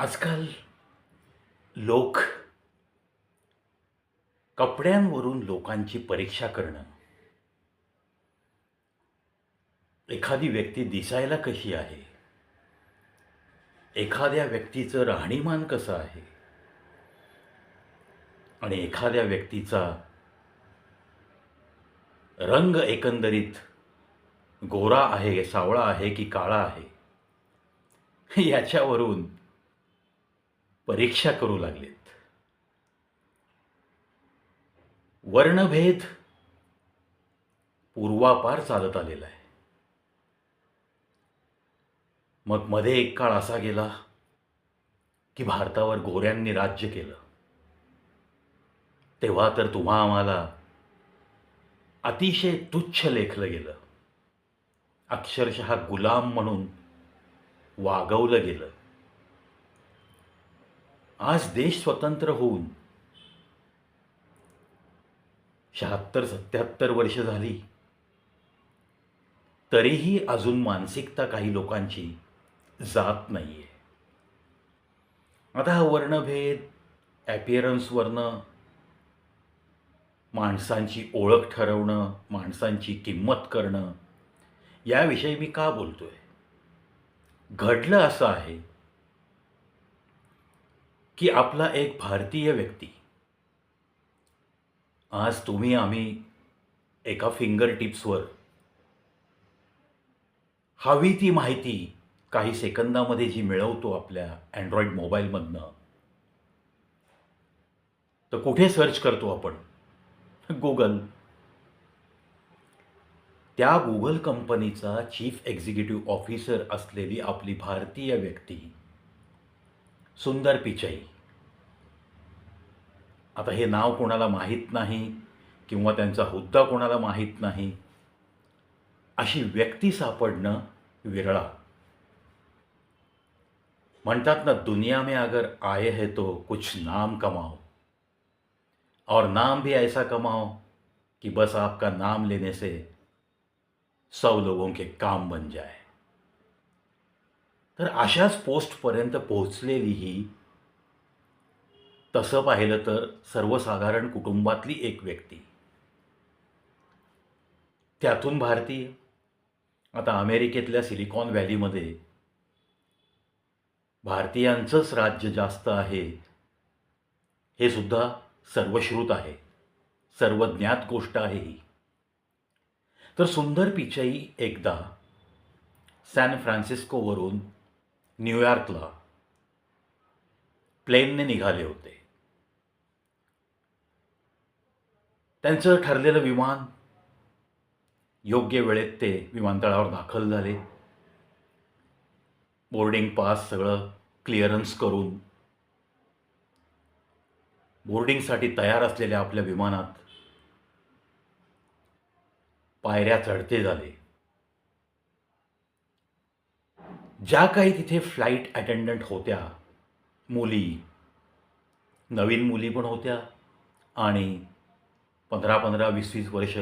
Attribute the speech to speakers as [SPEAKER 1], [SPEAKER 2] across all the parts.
[SPEAKER 1] आजकाल लोक कपड्यांवरून लोकांची परीक्षा करणं. एखादी व्यक्ती दिसायला कशी आहे? एखाद्या व्यक्तीचं राहणीमान कसं आहे? आणि एखाद्या व्यक्तीचा रंग एकंदरीत गोरा आहे सावळा आहे की काळा आहे? याच्यावरून परीक्षा करू लागलेत. वर्णभेद पूर्वापार चालत आलेला आहे. मग मध्ये एक काळ असा गेला की भारतावर गोऱ्यांनी राज्य केलं. तेव्हा तर तुम्हा आम्हाला अतिशय तुच्छ लेखलं गेलं. अक्षरशः गुलाम म्हणून वागवलं गेलं. आज देश स्वतंत्र होऊन शहात्तर सत्याहत्तर वर्ष झाली. तरीही अजून मानसिकता काही लोकांची जात नाही आहे आता हा वर्णभेद ॲपिअरन्सवरनं माणसांची ओळख ठरवणं माणसांची किंमत करणं याविषयी मी का बोलतो आहे घडलं असं आहे की आपला एक भारतीय व्यक्ती. आज तुम्ही आम्ही एका फिंगर टिप्सवर हवी ती माहिती काही सेकंदामध्ये जी मिळवतो आपल्या अँड्रॉइड मोबाईलमधनं तर कुठे सर्च करतो आपण? गुगल त्या गुगल कंपनीचा चीफ एक्झिक्युटिव्ह ऑफिसर असलेली आपली भारतीय व्यक्ती सुंदर पिचाई. आता हे नाव कोणाला माहीत नाही किंवा त्यांचा हुद्दा कोणाला माहीत नाही अशी व्यक्ती सापडणं विरळा. म्हणतात ना दुनिया में अगर आए है तो कुछ नाम कमाओ. और नाम भी ऐसा कमाओ कि बस आपका नाम लेने से सौ लोगों के काम बन जाए. तर अशाच पोस्टपर्यंत पोहोचलेली ही तसं पाहिलं तर सर्वसाधारण कुटुंबातली एक व्यक्ती. त्यातून भारतीय. आता अमेरिकेतल्या सिलिकॉन व्हॅलीमध्ये भारतीयांचंच राज्य जास्त आहे. हे सुद्धा सर्वश्रुत आहे. सर्वज्ञात गोष्ट आहे ही. तर सुंदर पिचाई एकदा सॅन फ्रान्सिस्कोवरून न्यूयॉर्कला प्लेनने निघाले होते. त्यांचं ठरलेलं विमान योग्य वेळेत ते विमानतळावर दाखल झाले. बोर्डिंग पास सगळं क्लिअरन्स करून बोर्डिंगसाठी तयार असलेल्या आपल्या विमानात पायऱ्या चढते झाले. ज्या काही तिथे फ्लाईट अटेंडंट होत्या मुली नवीन मुली पण होत्या आणि पंधरा पंधरा वीस वीस वर्ष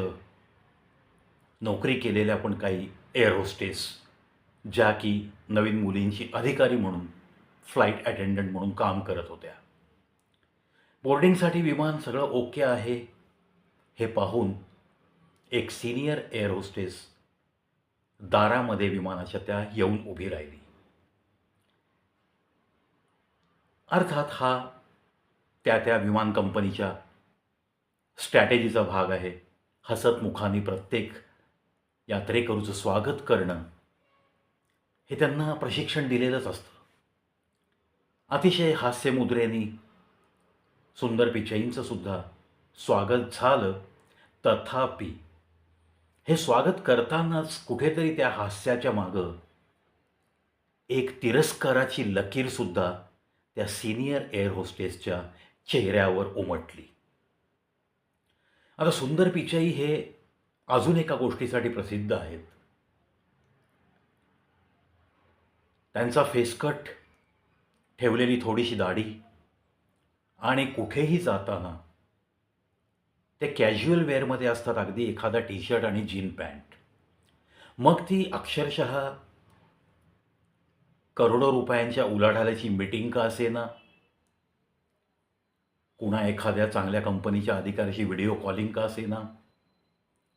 [SPEAKER 1] नोकरी केलेल्या पण काही एअर होस्टेस ज्या की नवीन मुलींची अधिकारी म्हणून फ्लाईट अटेंडंट म्हणून काम करत होत्या. बोर्डिंगसाठी विमान सगळं ओके आहे. हे पाहून एक सिनियर एअर होस्टेस दारामध्ये विमानाच्या त्या येऊन उभी राहिली. अर्थात हा त्या त्या विमान कंपनीच्या स्ट्रॅटेजीचा भाग आहे. हसतमुखाने प्रत्येक यात्रेकरूचं स्वागत करणं. हे त्यांना प्रशिक्षण दिलेलंच असतं. अतिशय हास्यमुद्रेनी सुंदर पिचईंचं सुद्धा स्वागत झालं. तथापि हे स्वागत करतानाच कुठेतरी त्या हास्याच्या मागं एक तिरस्काराची लकीरसुद्धा त्या सिनियर एअर होस्टेसच्या चेहऱ्यावर उमटली. आता सुंदर पिचाई हे अजून एका गोष्टीसाठी प्रसिद्ध आहेत. त्यांचा फेसकट ठेवलेली थोडीशी दाढी आणि कुठेही जाताना ते कॅज्युअल वेअरमध्ये असतात अगदी एखादा टी शर्ट आणि जीन पॅन्ट. मग ती अक्षरशः करोडो रुपयांच्या उलाढाल्याची मीटिंग का असेना? कुणा एखाद्या चांगल्या कंपनीच्या अधिकाऱ्याशी व्हिडिओ कॉलिंग का असेना?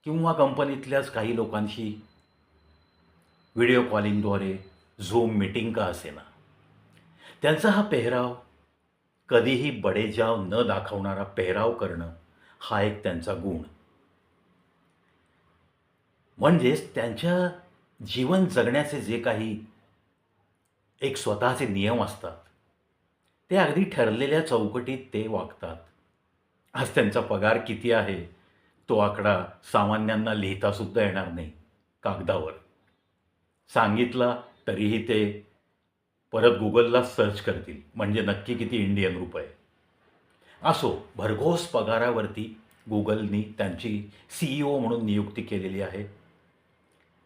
[SPEAKER 1] किंवा कंपनीतल्याच काही लोकांशी व्हिडिओ कॉलिंगद्वारे झूम मीटिंग का असेना? त्यांचा हा पेहराव कधीही बडेजाव न दाखवणारा पेहराव करणं हा एक त्यांचा गुण. म्हणजेच त्यांच्या जीवन जगण्याचे जे काही एक स्वतःचे नियम असतात ते अगदी ठरलेल्या चौकटीत ते वागतात. आज त्यांचा पगार किती आहे? तो आकडा सामान्यांना लिहितासुद्धा येणार नाही कागदावर. सांगितला तरीही ते परत गुगलला सर्च करतील म्हणजे नक्की किती इंडियन रुपये. असो भरघोस पगारावरती गुगलनी त्यांची सी ई ओ म्हणून नियुक्ती केलेली आहे.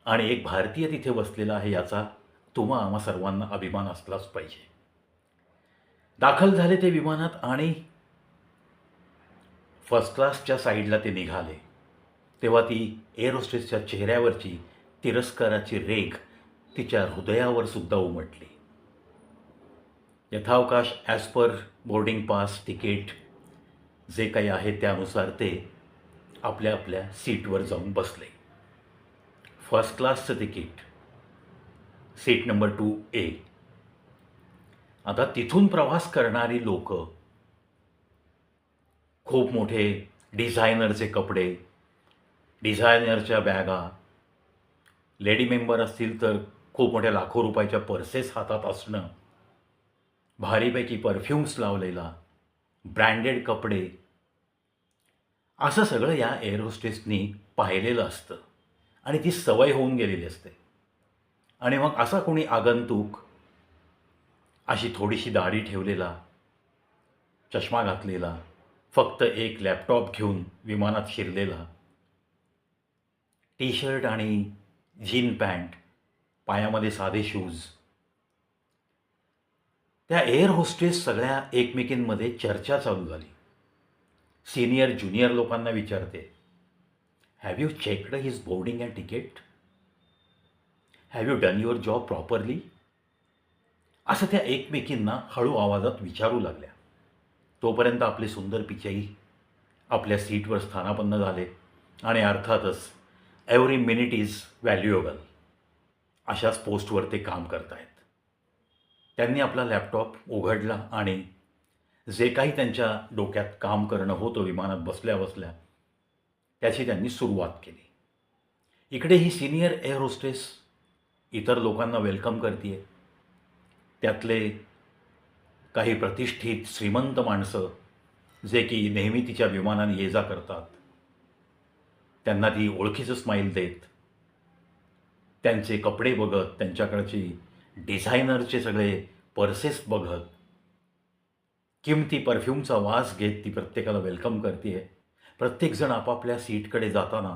[SPEAKER 1] आणि एक भारतीय तिथे बसलेला आहे याचा तुम्हा आम्हा सर्वांना अभिमान असलाच पाहिजे. दाखल झाले ते विमानात आणि फर्स्ट क्लासच्या साईडला ते निघाले. तेव्हा ती एअरोस्टेसच्या चेहऱ्यावरची तिरस्काराची रेख तिच्या हृदयावर सुद्धा उमटली. यथावकाश as per boarding pass ticket जे काही आहे त्यानुसार ते आपल्या आपल्या सीटवर जाऊन बसले. फर्स्ट क्लासचं ticket seat number two A आता तिथून प्रवास करणारी लोक खूप मोठे डिझायनरचे कपडे डिझायनरच्या बॅगा लेडी मेंबर असतील तर खूप मोठ्या लाखो रुपयाच्या पर्सेस हातात असणं भारीपैकी परफ्युम्स लावलेला ब्रँडेड कपडे असं सगळं या एअर होस्टेसनी पाहिलेलं असतं. आणि ती सवय होऊन गेलेली असते. आणि मग असा कोणी आगंतुक अशी थोडीशी दाढी ठेवलेला चष्मा घातलेला फक्त एक लॅपटॉप घेऊन विमानात शिरलेला. टी शर्ट आणि जीन पॅन्ट पायामध्ये साधे शूज त्या एअर होस्टेस सगळ्या एकमेकींमध्ये चर्चा चालू झाली. सिनियर ज्युनियर लोकांना विचारते have you checked his boarding and ticket have you done your job properly असं त्या एकमेकींना हळू आवाजात विचारू लागल्या. तोपर्यंत आपले सुंदर पिचाई आपल्या सीटवर स्थानापन्न झाले आणि अर्थातच एव्हरी मिनिट इज व्हॅल्युएबल अशाच पोस्टवर ते काम करत आहेत त्यांनी आपला लॅपटॉप उघडला आणि जे काही त्यांच्या डोक्यात काम करणं होतं विमानात बसल्या बसल्या त्याची त्यांनी सुरुवात केली. इकडे ही सिनियर एअर होस्टेस इतर लोकांना वेलकम करते त्यातले काही प्रतिष्ठित श्रीमंत माणसं जे की नेहमी तिच्या विमानाने ये जा करतात त्यांना ती ओळखीचं स्माईल देत त्यांचे कपडे बघत त्यांच्याकडची डिझायनरचे सगळे पर्सेस बघत किमती परफ्यूमचा वास घेत ती प्रत्येकाला वेलकम करते प्रत्येकजण आपापल्या सीटकडे जाताना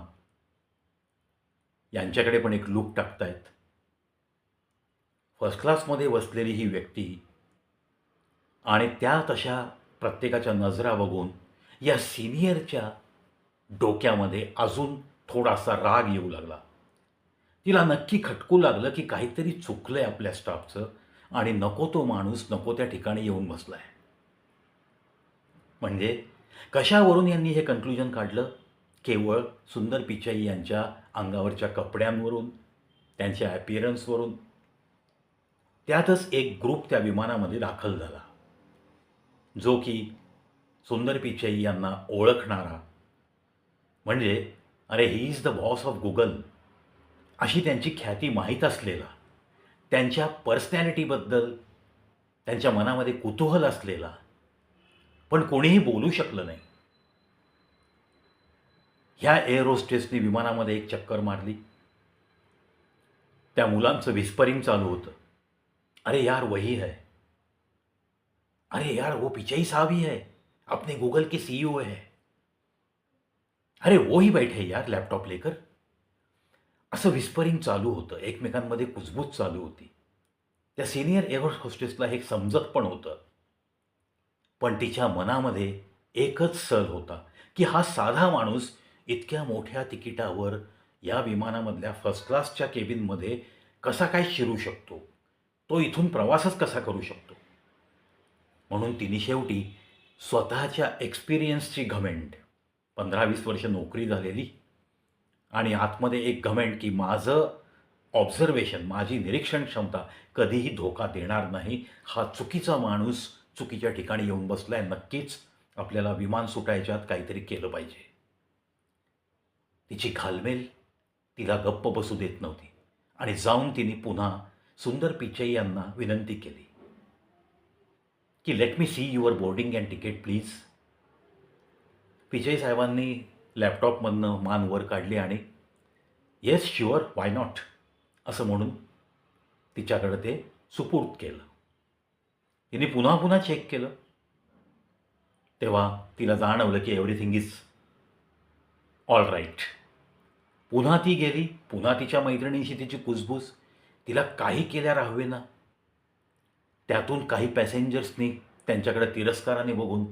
[SPEAKER 1] यांच्याकडे पण एक लूक टाकतायत. फर्स्ट क्लासमध्ये बसलेली ही व्यक्ती आणि त्या तशा प्रत्येकाच्या नजरा बघून या सिनियरच्या डोक्यामध्ये अजून थोडासा राग येऊ लागला. तिला नक्की खटकू लागलं की काहीतरी चुकलं आहे आपल्या स्टाफचं आणि नको तो माणूस नको त्या ठिकाणी येऊन बसला आहे म्हणजे कशावरून यांनी हे कन्क्लुजन काढलं? केवळ सुंदर पिचाई यांच्या अंगावरच्या कपड्यांवरून त्यांच्या ॲपियरन्सवरून त्यातच एक ग्रुप त्या विमानामध्ये दाखल झाला. जो की सुंदर पिचाई यांना ओळखणारा. म्हणजे अरे he is the boss of Google अशी त्यांची ख्याती माहीत असलेला. त्यांच्या पर्सनॅलिटीबद्दल त्यांच्या मनामध्ये कुतूहल असलेला. पण कोणीही बोलू शकलं नाही. ह्या एअर होस्टेसने विमानामध्ये एक चक्कर मारली. त्या मुलांचं विस्परिंग चालू होतं. अरे यार वही है। अरे यार वो पिचाई साहब ही है। अपने गूगल के सीईओ है। अरे वो ही बैठे यार लॅपटॉप लेकर। असं विस्परिंग चालू होतं। एकमेकांमध्ये कुजबूज चालू होती। त्या सिनियर एअर होस्टेसला हे समजत पण होतं. पण तिच्या मनामध्ये एकच सल होता की हा साधा माणूस इतक्या मोठ्या तिकिटावर या विमानामधल्या फर्स्ट क्लासच्या केबिनमध्ये कसा काय शिरू शकतो? तो इथून प्रवासच कसा करू शकतो? म्हणून तिने शेवटी स्वतःच्या एक्सपिरियन्सची घमेंट पंधरा वीस वर्ष नोकरी झालेली आणि आतमध्ये एक घमेंट की माझं ऑब्झर्वेशन माझी निरीक्षण क्षमता कधीही धोका देणार नाही. हा चुकीचा माणूस चुकीच्या ठिकाणी येऊन बसलाय नक्कीच आपल्याला विमान सुटायच्यात काहीतरी केलं पाहिजे. तिची घालमेल तिला गप्प बसू देत नव्हती आणि जाऊन तिने पुन्हा सुंदर पिचई यांना विनंती केली की let me see your boarding and ticket please Pichai साहेबांनी लॅपटॉपमधनं मान वर काढली आणि येस शुअर वाय नॉट असं म्हणून तिच्याकडं ते सुपूर्द केलं. तिने पुन्हा पुन्हा चेक केलं. तेव्हा तिला जाणवलं की एव्हरीथिंग इज ऑल राईट पुन्हा ती गेली पुन्हा तिच्या मैत्रिणींशी तिची कुसबूस तिला काही केल्या हवे ना त्यातून काही पॅसेंजर्सनी त्यांच्याकडे तिरस्काराने बघून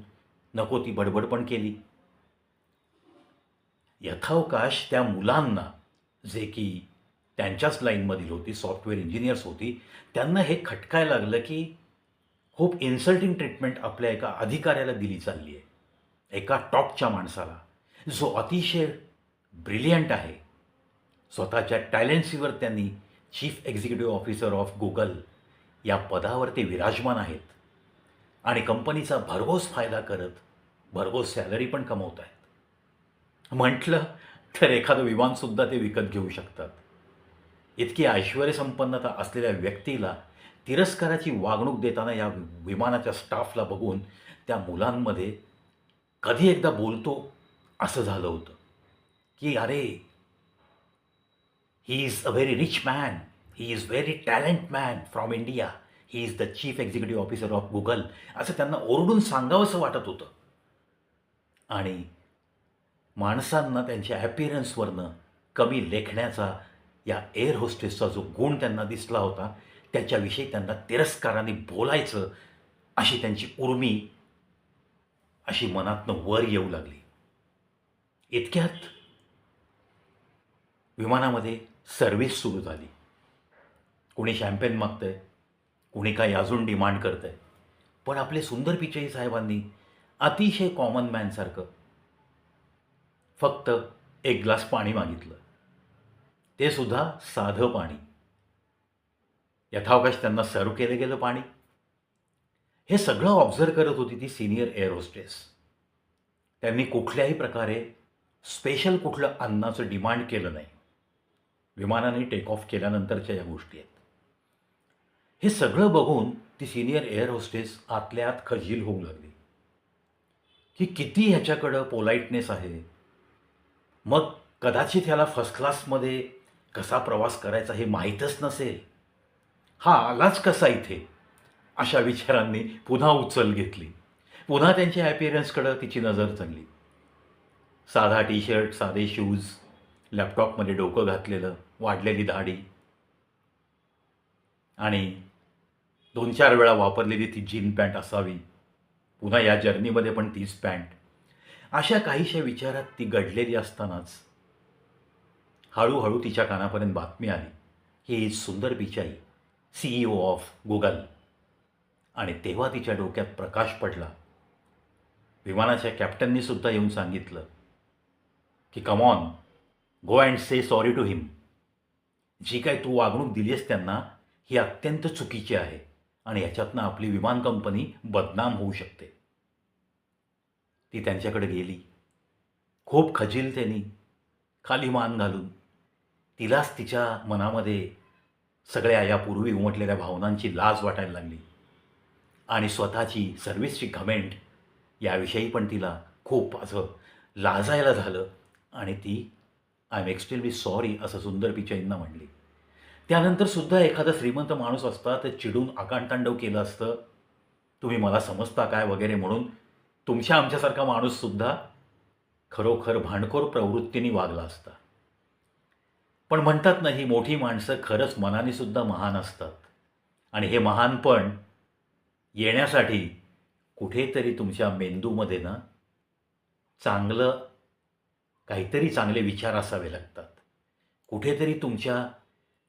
[SPEAKER 1] नको ती बडबड पण केली. यथावकाश त्या मुलांना जे की त्यांच्याच लाईनमधील होती सॉफ्टवेअर इंजिनियर्स होती त्यांना हे खटकायला लागलं की खूप इन्सल्टिंग ट्रीटमेंट आपल्या एका अधिकाऱ्याला दिली चालली आहे. एका टॉपच्या माणसाला. जो अतिशय ब्रिलियंट आहे. स्वतःच्या टॅलेंट्सीवर त्यांनी chief executive officer of Google या पदावर ते विराजमान आहेत. आणि कंपनीचा भरघोस फायदा करत भरघोस सॅलरी पण कमवत आहेत म्हटलं तर एखादं विमानसुद्धा ते विकत घेऊ शकतात. इतकी ऐश्वर्यसंपन्नता असलेल्या व्यक्तीला तिरस्काराची वागणूक देताना या विमानाच्या स्टाफला बघून त्या मुलांमध्ये कधी एकदा बोलतो असं झालं होतं. की अरे he is a very rich man he is very talent man from India he is the chief executive officer of Google असं त्यांना ओरडून सांगावंसं वाटत होतं. आणि माणसांना त्यांच्या ॲपिरन्सवरनं कमी लेखण्याचा या एअर होस्टेसचा जो गुण त्यांना दिसला होता त्याच्याविषयी त्यांना तिरस्काराने बोलायचं अशी त्यांची उर्मी अशी मनातनं वर येऊ लागली. इतक्यात विमानामध्ये सर्व्हिस सुरू झाली. कोणी शॅम्पेन मागतंय कुणी काही अजून डिमांड करतंय. पण आपले सुंदर पिचई साहेबांनी अतिशय कॉमन मॅनसारखं फक्त एक ग्लास पाणी मागितलं. ते सुद्धा साधं पाणी. यथावकाश त्यांना सर्व केलं गेलं पाणी. हे सगळं ऑब्झर्व करत होती ती सिनियर एअर होस्टेस त्यांनी कुठल्याही प्रकारे स्पेशल कुठलं अन्नाचं डिमांड केलं नाही. विमानाने टेक ऑफ केल्यानंतरच्या या गोष्टी आहेत. हे सगळं बघून ती सिनियर एअर होस्टेस आतल्या आत खजील होऊ लागली. की किती ह्याच्याकडं पोलाईटनेस आहे? मग कदाचित ह्याला फर्स्ट क्लासमध्ये कसा प्रवास करायचा हे माहीतच नसेल. हा आलाच कसा इथे? अशा विचारांनी पुन्हा उचल घेतली. पुन्हा त्यांच्या ॲपिअरन्सकडं तिची नजर चांगली साधा टी शर्ट साधे शूज लॅपटॉपमध्ये डोकं घातलेलं वाढलेली दाढी. आणि दोन चार वेळा वापरलेली ती जीन पॅन्ट असावी. पुन्हा या जर्नीमध्ये पण तीच पॅन्ट. अशा काहीशा विचारात ती घडलेली असतानाच हळूहळू तिच्या कानापर्यंत बातमी आली. ही सुंदर पिचाई सीईओ ऑफ गुगल आणि तेव्हा तिच्या डोक्यात प्रकाश पडला. विमानाच्या कॅप्टननी सुद्धा येऊन सांगितलं की come on go and say sorry to him जी काय तू वागणूक दिलीस त्यांना ही अत्यंत चुकीची आहे आणि ह्याच्यातनं आपली विमान कंपनी बदनाम होऊ शकते. ती त्यांच्याकडे गेली. खूप खजीलतेनी खाली मान घालून. तिलाच तिच्या मनामध्ये सगळ्या यापूर्वी उमटलेल्या भावनांची लाज वाटायला लागली. आणि स्वतःची सर्व्हिसची घमेंट याविषयी पण तिला खूप असं लाजायला झालं आणि ती आय एम एक्स्ट्रीमली सॉरी असं सुंदर पिचाईंना म्हणली. त्यानंतर सुद्धा एखादा श्रीमंत माणूस असता तर चिडून आकांतांडव केलं असतं. तुम्ही मला समजता काय वगैरे म्हणून. तुमच्या आमच्यासारखा माणूससुद्धा खरोखर भांडखोर प्रवृत्तीने वागला असता. पण म्हणतात ना ही मोठी माणसं खरंच मनानेसुद्धा महान असतात. आणि हे महानपण येण्यासाठी कुठेतरी तुमच्या मेंदूमध्ये ना चांगलं काहीतरी चांगले विचार असावे लागतात. कुठेतरी तुमच्या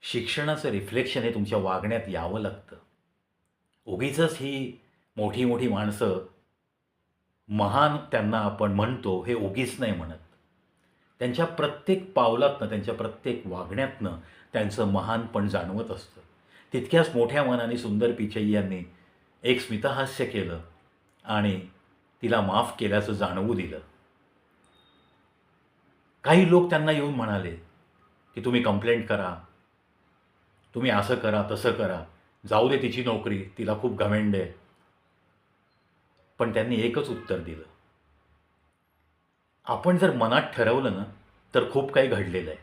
[SPEAKER 1] शिक्षणाचं रिफ्लेक्शन हे तुमच्या वागण्यात यावं लागतं. उगीच ही मोठी मोठी माणसं महान त्यांना आपण म्हणतो हे उगीच नाही म्हणत. त्यांच्या प्रत्येक पावलातनं त्यांच्या प्रत्येक वागण्यातनं त्यांचं महानपण जाणवत असतं. तितक्याच मोठ्या मनाने सुंदर पिचई यांनी एक स्मितहास्य केलं आणि तिला माफ केल्याचं जाणवू दिलं. काही लोक त्यांना येऊन म्हणाले की तुम्ही कंप्लेंट करा. तुम्ही असं करा तसं करा. जाऊ दे तिची नोकरी तिला खूप घमेंड आहे. पण त्यांनी एकच उत्तर दिलं. आपण जर मनात ठरवलं ना तर खूप काही घडलेलं आहे.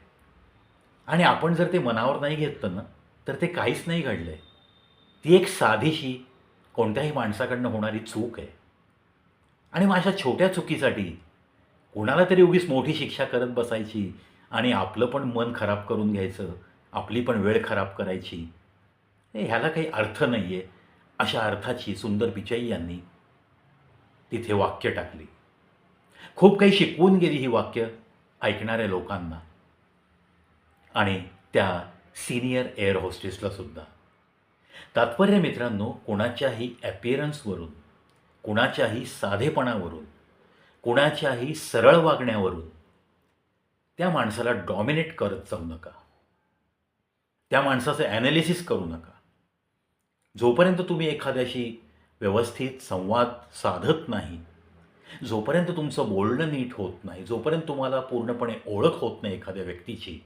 [SPEAKER 1] आणि आपण जर ते मनावर नाही घेतलं ना तर ते काहीच नाही घडलं आहे ती एक साधीशी कोणत्याही माणसाकडनं होणारी चूक आहे. आणि माझ्या छोट्या चुकीसाठी कोणाला तरी उगीच मोठी शिक्षा करत बसायची आणि आपलं पण मन खराब करून घ्यायचं आपली पण वेळ खराब करायची. ह्याला काही अर्थ नाही आहे अशा अर्थाची सुंदर पिचाई यांनी तिथे वाक्य टाकली. खूप काही शिकवून गेली ही वाक्य ऐकणाऱ्या लोकांना. आणि त्या सिनियर एअर होस्टेसला सुद्धा. तात्पर्य मित्रांनो कोणाच्याही ॲपिअरन्सवरून कुणाच्याही साधेपणावरून कुणाच्याही सरळ वागण्यावरून त्या माणसाला डॉमिनेट करत जाऊ नका. त्या माणसाचं ॲनालिसिस करू नका. जोपर्यंत तुम्ही एखाद्याशी व्यवस्थित संवाद साधत नाही जोपर्यंत तुमचं बोलणं नीट होत नाही जोपर्यंत तुम्हाला पूर्णपणे ओळख होत नाही एखाद्या व्यक्तीची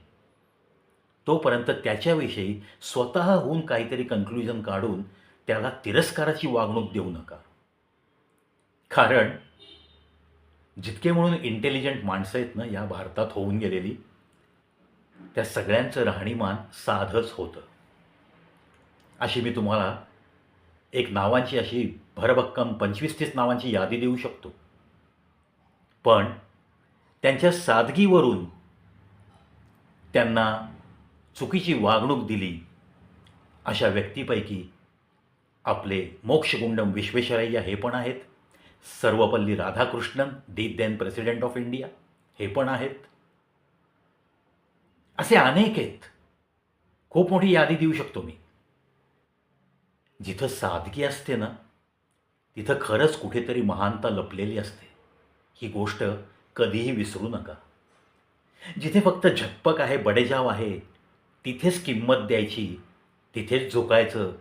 [SPEAKER 1] तोपर्यंत त्याच्याविषयी स्वतःहून काहीतरी कन्क्ल्युजन काढून त्याला तिरस्काराची वागणूक देऊ नका. कारण जितके म्हणून इंटेलिजंट माणसं आहेत ना या भारतात होऊन गेलेली त्या सगळ्यांचं राहणीमान साधंच होतं. अशी मी तुम्हाला एक नावांची अशी भरभक्कम पंचवीस तीस नावांची यादी देऊ शकतो. पण त्यांच्या सादगीवरून त्यांना चुकीची वागणूक दिली अशा व्यक्तीपैकी आपले मोक्षगुंडम विश्वेश्वरय्या हे पण आहेत. Sarvepalli Radhakrishnan the then president of India हे पण आहेत. असे अनेक आहेत. खूप मोठी यादी देऊ शकतो मी. जिथं सादगी असते ना तिथं खरंच कुठेतरी महानता लपलेली असते. ही गोष्ट कधीही विसरू नका. जिथे फक्त झटपक आहे बडेजाव आहे तिथेच किंमत द्यायची तिथेच झोकायचं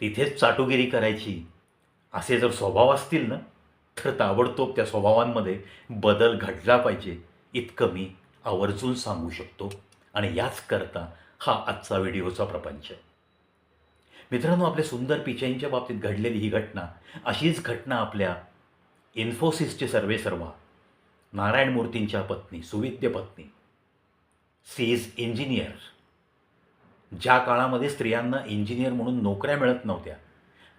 [SPEAKER 1] तिथेच चाटुगिरी करायची असे जर स्वभाव असतील ना तर ताबडतोब त्या स्वभावांमध्ये बदल घडला पाहिजे इतकं मी आवर्जून सांगू शकतो. आणि याच करता हा आजचा व्हिडिओचा प्रपंच. मित्रांनो आपल्या सुंदर पिचाईंच्या बाबतीत घडलेली ही घटना अशीच घटना आपल्या इन्फोसिसचे सर्वे सर्वा नारायण मूर्तींच्या पत्नी सुविद्य पत्नी सी इज इंजिनियर ज्या काळामध्ये स्त्रियांना इंजिनियर म्हणून नोकऱ्या मिळत नव्हत्या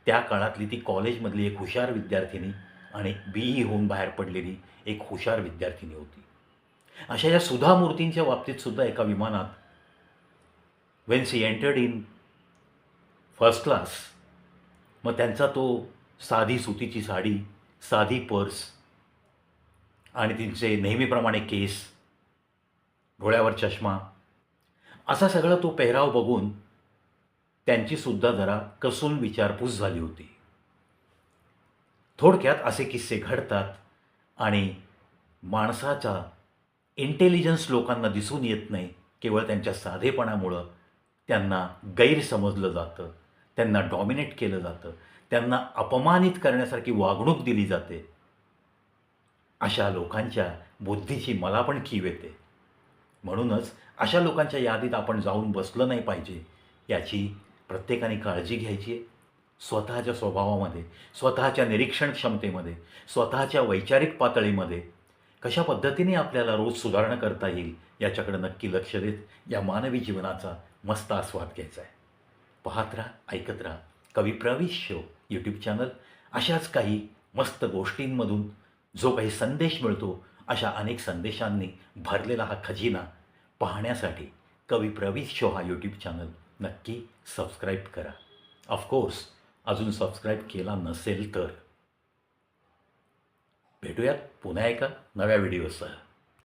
[SPEAKER 1] त्या काळातली ती कॉलेजमधली एक हुशार विद्यार्थिनी आणि बीई होऊन बाहेर पडलेली एक हुशार विद्यार्थिनी होती. अशा या सुधा मूर्तींच्या बाबतीतसुद्धा एका विमानात when she entered in first class मग त्यांचा तो साधी सुतीची साडी साधी पर्स आणि तिचे नेहमीप्रमाणे केस डोळ्यावर चष्मा असा सगळा तो पेहराव बघून त्यांचीसुद्धा जरा कसून विचारपूस झाली होती. थोडक्यात असे किस्से घडतात आणि माणसाचा इंटेलिजन्स लोकांना दिसून येत नाही केवळ त्यांच्या साधेपणामुळं त्यांना गैरसमजलं जातं त्यांना डॉमिनेट केलं जातं त्यांना अपमानित करण्यासारखी वागणूक दिली जाते. अशा लोकांच्या बुद्धीची मला पण कीव येते. म्हणूनच अशा लोकांच्या यादीत आपण जाऊन बसलं नाही पाहिजे याची प्रत्येकाने काळजी घ्यायची आहे. स्वतःच्या स्वभावामध्ये स्वतःच्या निरीक्षण क्षमतेमध्ये स्वतःच्या वैचारिक पातळीमध्ये कशा पद्धतीने आपल्याला रोज सुधारणा करता येईल याच्याकडे नक्की लक्ष देत या मानवी जीवनाचा मस्त आस्वाद घ्यायचा आहे. पाहत राहा ऐकत राहा. कवी प्रवीश शो यूट्यूब चॅनल अशाच काही मस्त गोष्टींमधून जो काही संदेश मिळतो अशा अनेक संदेशांनी भरलेला हा खजिना पाहण्यासाठी कवी प्रवीश शो हा यूट्यूब चॅनल नक्की सबस्क्राईब करा. ऑफकोर्स अजून सबस्क्राईब केला नसेल तर. भेटूयात पुन्हा एका नव्या व्हिडिओसह